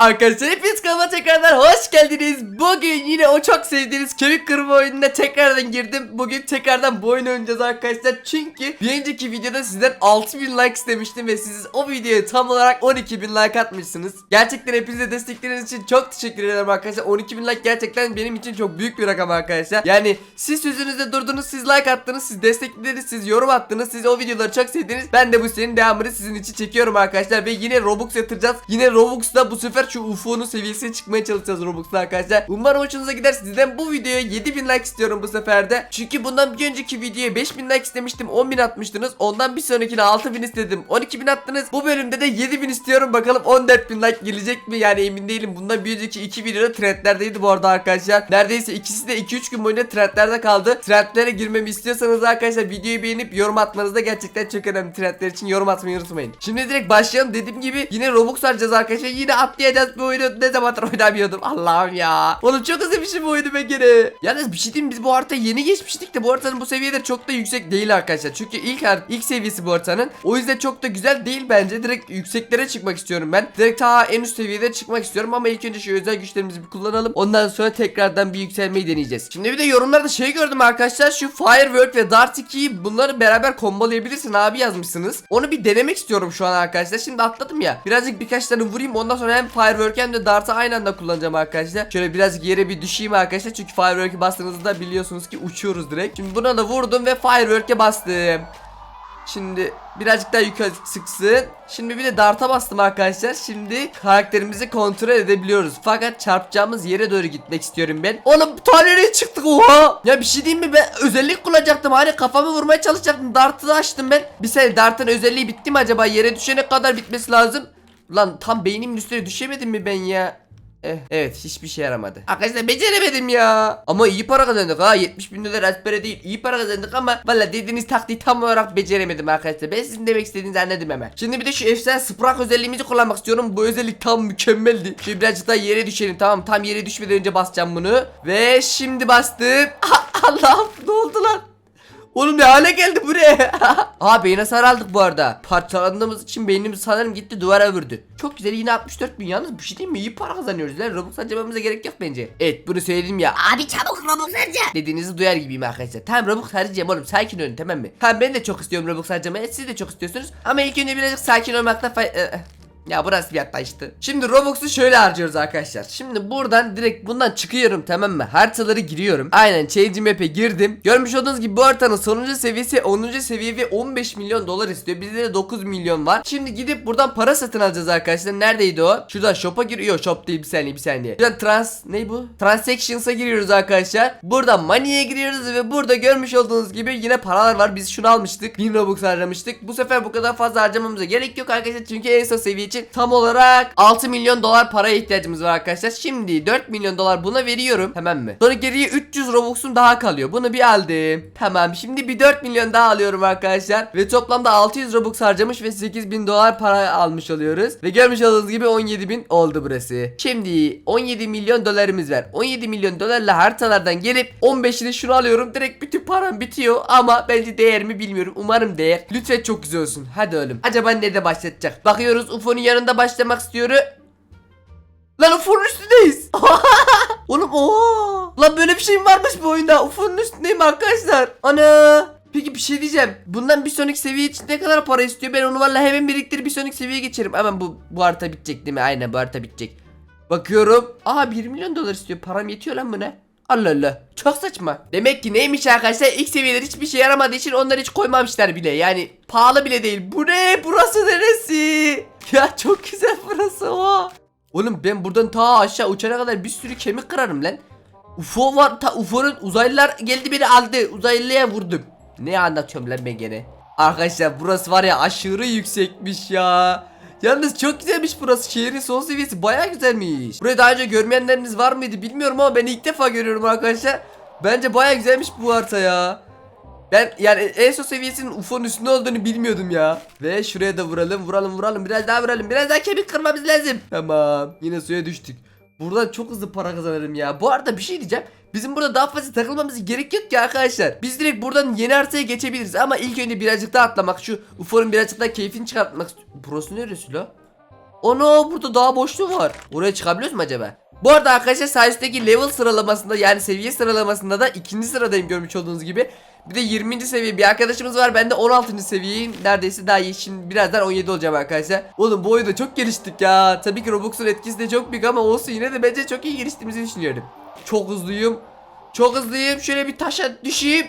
Arkadaşlar hepiniz kanalıma tekrardan hoş geldiniz. Bugün yine o çok sevdiğiniz kemik kırma oyununa tekrardan girdim. Bugün tekrardan bu oyunu oynayacağız arkadaşlar. Çünkü bir önceki videoda sizden 6000 like istemiştim ve siz o videoya tam olarak 12000 like atmışsınız. Gerçekten hepinize destekleriniz için çok teşekkür ederim arkadaşlar. 12000 like gerçekten benim için çok büyük bir rakam arkadaşlar. Yani siz sözünüzde durdunuz, siz like attınız, siz desteklediniz, siz yorum attınız, siz o videoları çok sevdiniz. Ben de bu serinin devamını sizin için çekiyorum arkadaşlar ve yine Robux yatıracağız. Yine Robux'ta bu sefer şu UFO'nun seviyesine çıkmaya çalışacağız Robux'ta arkadaşlar. Umarım hoşunuza gider. Sizden bu videoya 7000 like istiyorum bu seferde. Çünkü bundan bir önceki videoya 5000 like istemiştim. 10000 atmıştınız. Ondan bir sonrakine 6000 istedim. 12000 attınız. Bu bölümde de 7000 istiyorum. Bakalım 14000 like gelecek mi? Yani emin değilim. Bundan bir önceki iki videoda trendlerdeydi bu arada arkadaşlar. Neredeyse ikisi de 2-3 gün boyunca trendlerde kaldı. Trendlere girmemi istiyorsanız arkadaşlar videoyu beğenip yorum atmanız da gerçekten çok önemli. Trendler için yorum atmayı unutmayın. Şimdi direkt başlayalım. Dediğim gibi yine Robux harcayacağız arkadaşlar. Yine atlayacağız bu oyunu. Ne zamandır oynamıyordum. Allah'ım ya. Oğlum çok özlemişim bu oyunu ben gene. Yalnız bir şey diyeyim biz bu harita yeni geçmiştik de bu haritanın bu seviyeleri çok da yüksek değil arkadaşlar. Çünkü ilk ilk seviyesi bu haritanın. O yüzden çok da güzel değil bence. Direkt yükseklere çıkmak istiyorum ben. Direkt ta en üst seviyede çıkmak istiyorum ama ilk önce şu özel güçlerimizi bir kullanalım. Ondan sonra tekrardan bir yükselmeyi deneyeceğiz. Şimdi bir de yorumlarda şey gördüm arkadaşlar. Şu Firework ve Dart 2'yi bunları beraber kombolayabilirsin abi yazmışsınız. Onu bir denemek istiyorum şu an arkadaşlar. Şimdi atladım ya. Birazcık birkaç tane vurayım. Ondan sonra hem Firework hem de Dart'ı aynı anda kullanacağım arkadaşlar. Şöyle birazcık yere bir düşeyim arkadaşlar. Çünkü Firework'e bastığınızda biliyorsunuz ki uçuyoruz direkt. Şimdi buna da vurdum ve Firework'e bastım. Şimdi birazcık daha yukarı sıksın. Şimdi bir de dart'a bastım arkadaşlar. Şimdi karakterimizi kontrol edebiliyoruz. Fakat çarpacağımız yere doğru gitmek istiyorum ben. Oğlum bir tane nereye çıktık oha. Ya bir şey diyeyim mi ben özellik kullanacaktım. Hani kafamı vurmaya çalışacaktım. Dart'ı da açtım ben. Bir saniye dart'ın özelliği bitti mi acaba? Yere düşene kadar bitmesi lazım. Lan tam beynimin üstüne düşemedim mi ben ya? Eh, evet hiçbir şey yaramadı. Arkadaşlar beceremedim ya. Ama iyi para kazandık ha. 70 bin dolar ezbere değil. İyi para kazandık ama valla dediğiniz taktiği tam olarak beceremedim arkadaşlar. Ben sizin demek istediğinizi anladım hemen. Şimdi bir de şu efsane sprak özelliğimizi kullanmak istiyorum. Bu özellik tam mükemmeldi. Şimdi birazcık daha yere düşelim tamam. Tam yere düşmeden önce basacağım bunu. Ve şimdi bastım. Allah'ım ne oldu lan? Oğlum ne hale geldi buraya? Aa beyne saraldık bu arada. Parçalandığımız için beynimiz sanırım gitti duvara vurdu. Çok güzel yine 64 bin yalnız bir şey değil mi? İyi para kazanıyoruz lan. Robux harcamamıza gerek yok bence. Evet bunu söyledim ya. Abi çabuk Robux harca. Dediğinizi duyar gibiyim arkadaşlar. Tamam Robux harcayacağım oğlum sakin olun tamam mı? Tamam ben de çok istiyorum Robux harcamayı. Siz de çok istiyorsunuz. Ama ilk önce birazcık sakin olmakta fay... ya burası bir yaklaştı. Şimdi Robux'u şöyle harcıyoruz arkadaşlar. Şimdi buradan direkt bundan çıkıyorum tamam mı? Haritaları giriyorum. Aynen Change Map'e girdim. Görmüş olduğunuz gibi bu haritanın sonuncu seviyesi 10. seviye ve 15 milyon dolar istiyor. Bizde de 9 milyon var. Şimdi gidip buradan para satın alacağız arkadaşlar. Neredeydi o? Şurada shop'a giriyor. Shop değil bir saniye bir saniye. Şuradan trans ne bu? Transactions'a giriyoruz arkadaşlar. Buradan money'e giriyoruz ve burada görmüş olduğunuz gibi yine paralar var. Biz şunu almıştık. 1000 Robux harcamıştık. Bu sefer bu kadar fazla harcamamıza gerek yok arkadaşlar. Çünkü en son seviye için tam olarak 6 milyon dolar paraya ihtiyacımız var arkadaşlar. Şimdi 4 milyon dolar buna veriyorum. Hemen mi? Sonra geriye 300 Robux'um daha kalıyor. Bunu bir aldım. Tamam. Şimdi bir 4 milyon daha alıyorum arkadaşlar. Ve toplamda 600 Robux harcamış ve 8000 dolar para almış oluyoruz. Ve görmüş olduğunuz gibi 17 bin oldu burası. Şimdi 17 milyon dolarımız var. 17 milyon dolarla haritalardan gelip 15'ini şunu alıyorum. Direkt bütün param bitiyor. Ama bence değer mi bilmiyorum. Umarım değer. Lütfen çok güzel olsun. Hadi oğlum. Acaba nerede başlatacak? Bakıyoruz UFO'nun yanında başlamak istiyorum. Lan UFO'nun üstündeyiz. Oğlum oha. Lan böyle bir şey varmış bu oyunda? UFO'nun üstündeyim arkadaşlar. Ana. Peki bir şey diyeceğim. Bundan bir sonraki seviye için ne kadar para istiyor? Ben onu vallahi hemen biriktirip bir sonraki seviyeye geçerim. Hemen bu bu harita bitecek değil mi? Aynen bu harita bitecek. Bakıyorum. Aha 1 milyon dolar istiyor. Param yetiyor lan buna. Allah Allah. Çok saçma. Demek ki neymiş arkadaşlar? İlk seviyeler hiçbir şey yaramadığı için onları hiç koymamışlar bile. Yani pahalı bile değil. Bu ne? Burası neresi? Ya çok güzel burası o. Oğlum ben buradan ta aşağı uçana kadar bir sürü kemik kırarım lan. UFO var. Ta UFO'nun uzaylılar geldi beni aldı. Uzaylıya vurdum. Ne anlatıyorum lan ben gene? Arkadaşlar burası var ya aşırı yüksekmiş ya. Yalnız çok güzelmiş burası. Şehrin son seviyesi baya güzelmiş. Burayı daha önce görmeyenleriniz var mıydı bilmiyorum ama ben ilk defa görüyorum arkadaşlar. Bence baya güzelmiş bu harita ya. Ben yani en son seviyesinin UFO'nun üstünde olduğunu bilmiyordum ya. Ve şuraya da vuralım vuralım vuralım biraz daha vuralım biraz daha kemik kırmamız lazım. Tamam yine suya düştük. Buradan çok hızlı para kazanırım ya. Bu arada bir şey diyeceğim. Bizim burada daha fazla takılmamız gerek yok ki arkadaşlar. Biz direkt buradan yeni haritaya geçebiliriz ama ilk önce birazcık daha atlamak şu UFO'nun birazcık daha keyfini çıkartmak. Burası neresi la? Ono burada daha boşluğu var. Oraya çıkabiliyoruz mu acaba? Bu arada arkadaşlar sağ üstteki level sıralamasında yani seviye sıralamasında da ikinci sıradayım görmüş olduğunuz gibi. Bir de 20. seviye bir arkadaşımız var. Ben de 16. seviyeyim. Neredeyse daha iyi. Birazdan 17 olacağım arkadaşlar. Oğlum bu oyunda çok geliştik ya. Tabii ki Robux'un etkisi de çok büyük ama olsun yine de bence çok iyi geliştiğimizi düşünüyorum. Çok hızlıyım. Çok hızlıyım. Şöyle bir taşa düşeyim.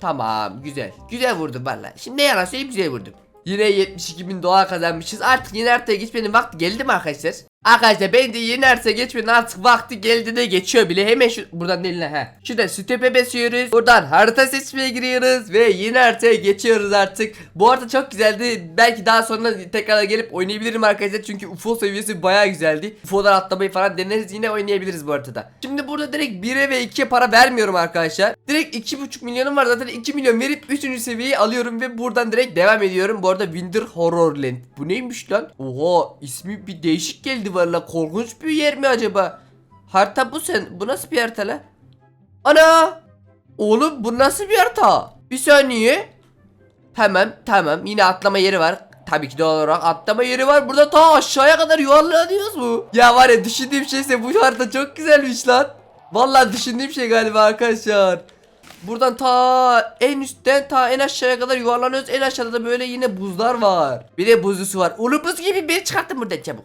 Tamam güzel. Güzel vurdum valla. Şimdi ne yalan söyleyeyim güzel vurdum. Yine 72 bin dolar kazanmışız. Artık yeni haritaya geçmenin vakti geldi mi arkadaşlar? Arkadaşlar bence yeni haritaya geçmenin artık vakti geldi de geçiyor bile. Hemen şu buradan lan he. Şurada step'e basıyoruz. Buradan harita seçmeye giriyoruz ve haritaya geçiyoruz artık. Bu harita çok güzeldi. Belki daha sonra tekrar gelip oynayabilirim arkadaşlar. Çünkü UFO seviyesi bayağı güzeldi. UFO'dan atlamayı falan deneriz yine oynayabiliriz bu haritada. Şimdi burada direkt 1'e ve 2'ye para vermiyorum arkadaşlar. Direkt 2.5 milyonum var zaten 2 milyon verip 3. seviyeyi alıyorum ve buradan direkt devam ediyorum. Bu arada Winter Horrorland. Bu neymiş lan? Oha ismi bir değişik geldi valla. Korkunç bir yer mi acaba? Harita bu sen. Bu nasıl bir harita lan? Ana! Oğlum bu nasıl bir harita? Bir saniye. Tamam tamam yine atlama yeri var. Tabii ki doğal olarak atlama yeri var. Burada ta aşağıya kadar yuvarlanıyoruz mu? Ya var ya düşündüğüm şeyse bu harita çok güzelmiş lan. Vallahi düşündüğüm şey galiba arkadaşlar. Buradan ta en üstten ta en aşağıya kadar yuvarlanıyoruz. En aşağıda da böyle yine buzlar var. Bir de buzlusu var. Ulu buz gibi bir çıkarttım buradan çabuk.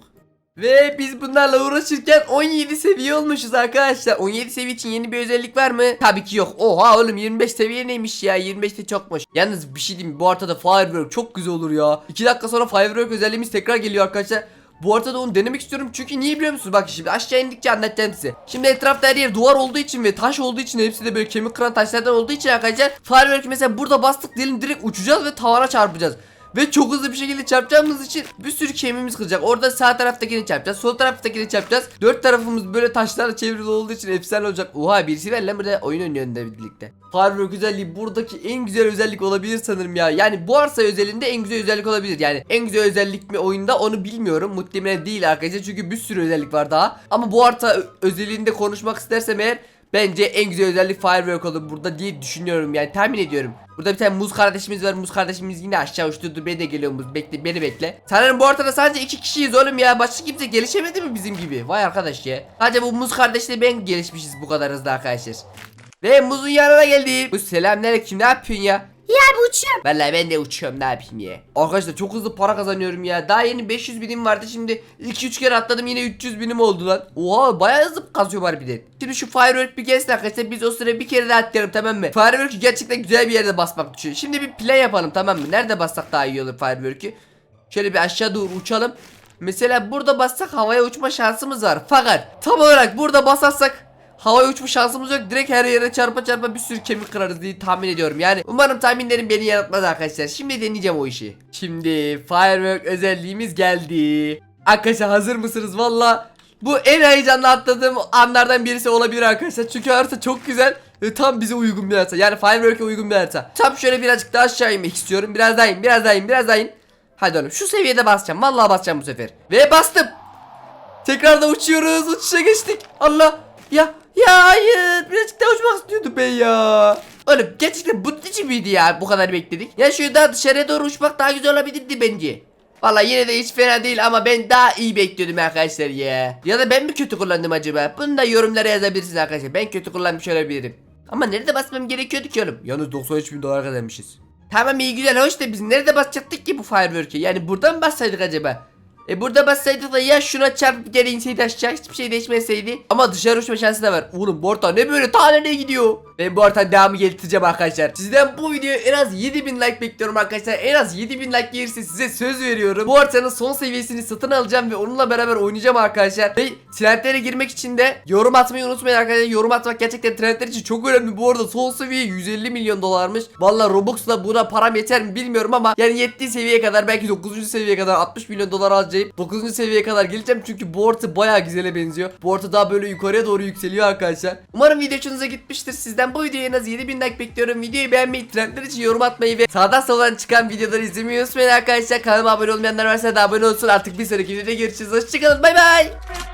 Ve biz bunlarla uğraşırken 17 seviye olmuşuz arkadaşlar. 17 seviye için yeni bir özellik var mı? Tabii ki yok. Oha oğlum 25 seviye neymiş ya? 25 de çokmuş. Yalnız bir şey diyeyim? Bu haritada firework çok güzel olur ya. 2 dakika sonra firework özelliğimiz tekrar geliyor arkadaşlar. Bu arada onu denemek istiyorum çünkü niye biliyor musunuz? Bak şimdi aşağı indikçe anlatacağım size. Şimdi etrafta her yer duvar olduğu için ve taş olduğu için hepsi de böyle kemik kıran taşlardan olduğu için arkadaşlar Firework mesela burada bastık diyelim direkt uçacağız ve tavana çarpacağız. Ve çok hızlı bir şekilde çarpacağımız için bir sürü kemiğimiz kıracak. Orada sağ taraftakini çarpacağız. Sol taraftakini çarpacağız. Dört tarafımız böyle taşlarla çevrili olduğu için efsane olacak. Oha birisi ver lan burada oyun oynuyor birlikte. Firework özelliği buradaki en güzel özellik olabilir sanırım ya. Yani bu arsa özelinde en güzel özellik olabilir. Yani en güzel özellik mi oyunda onu bilmiyorum. Muhtemelen değil arkadaşlar. Çünkü bir sürü özellik var daha. Ama bu arsa özelliğinde konuşmak istersem eğer Bence en güzel özellik firework olur burada diye düşünüyorum yani tahmin ediyorum. Burada bir tane muz kardeşimiz var. Muz kardeşimiz yine aşağı uçtu. Dur beni de geliyor muz. Bekle beni bekle. Sanırım bu ortada sadece iki kişiyiz oğlum ya. Başka kimse gelişemedi mi bizim gibi? Vay arkadaş ya. Sadece bu muz kardeşle ben gelişmişiz bu kadar hızlı arkadaşlar. Ve muzun yanına geldim. Bu selamünaleyküm ne yapıyorsun ya? Ya bu uçuyorum. Vallahi ben de uçuyorum ne yapayım ya. Arkadaşlar çok hızlı para kazanıyorum ya. Daha yeni 500 binim vardı şimdi 2-3 kere atladım yine 300 binim oldu lan. Oha bayağı hızlı kazıyorum harbiden. Şimdi şu firework bir gelsin arkadaşlar biz o sıra bir kere daha atlayalım tamam mı? Firework'ü gerçekten güzel bir yerde basmak düşüyor. Şimdi bir plan yapalım tamam mı? Nerede bassak daha iyi olur firework'ü? Şöyle bir aşağı doğru uçalım. Mesela burada bassak havaya uçma şansımız var. Fakat tam olarak burada basarsak Havaya uçma şansımız yok. Direkt her yere çarpa çarpa bir sürü kemik kırarız diye tahmin ediyorum. Yani umarım tahminlerim beni yanıltmaz arkadaşlar. Şimdi deneyeceğim o işi. Şimdi firework özelliğimiz geldi. Arkadaşlar hazır mısınız? Valla bu en heyecanlı atladığım anlardan birisi olabilir arkadaşlar. Çünkü harita çok güzel. Ve tam bize uygun bir harita. Yani firework'e uygun bir harita. Tam şöyle birazcık daha aşağı inmek istiyorum. Biraz daha in, biraz daha in, biraz daha in. Hadi oğlum şu seviyede basacağım. Vallahi basacağım bu sefer. Ve bastım. Tekrar da uçuyoruz. Uçuşa geçtik. Allah. Ya ya hayır. Birazcık daha uçmak istiyordum ben ya. Oğlum gerçekten bunun için miydi ya bu kadar bekledik? Ya şu daha dışarıya doğru uçmak daha güzel olabilirdi bence. Valla yine de hiç fena değil ama ben daha iyi bekliyordum arkadaşlar ya. Ya da ben mi kötü kullandım acaba? Bunu da yorumlara yazabilirsiniz arkadaşlar. Ben kötü kullanmış olabilirim. Ama nerede basmam gerekiyordu ki oğlum? Yalnız 93 bin dolar kazanmışız. Tamam iyi güzel hoş da biz nerede basacaktık ki bu firework'e? Yani burada mı bassaydık acaba? E burada bassaydık da ya şuna çarpıp geri inseydi aşağı hiçbir şey değişmeseydi. Ama dışarı uçma şansı da var. Oğlum bu orta ne böyle ta nereye gidiyor? Ben bu ortadan devamı getireceğim arkadaşlar. Sizden bu videoya en az 7000 like bekliyorum arkadaşlar. En az 7000 like gelirse size söz veriyorum. Bu haritanın son seviyesini satın alacağım ve onunla beraber oynayacağım arkadaşlar. Ve trendlere girmek için de yorum atmayı unutmayın arkadaşlar. Yorum atmak gerçekten trendler için çok önemli. Bu arada son seviye 150 milyon dolarmış. Valla Robux'la buna param yeter mi bilmiyorum ama yani yettiği seviyeye kadar belki 9. seviyeye kadar 60 milyon dolar harcayıp 9. seviyeye kadar geleceğim. Çünkü bu orta baya güzele benziyor. Bu orta daha böyle yukarıya doğru yükseliyor arkadaşlar. Umarım video hoşunuza gitmiştir. Sizden bu videoya en az 7000 like bekliyorum. Videoyu beğenmeyi, trendler için yorum atmayı ve sağdan soldan çıkan videoları izlemeyi unutmayın arkadaşlar. Kanalıma abone olmayanlar varsa da abone olsun. Artık bir sonraki videoda görüşürüz. Hoşçakalın. Bay bay.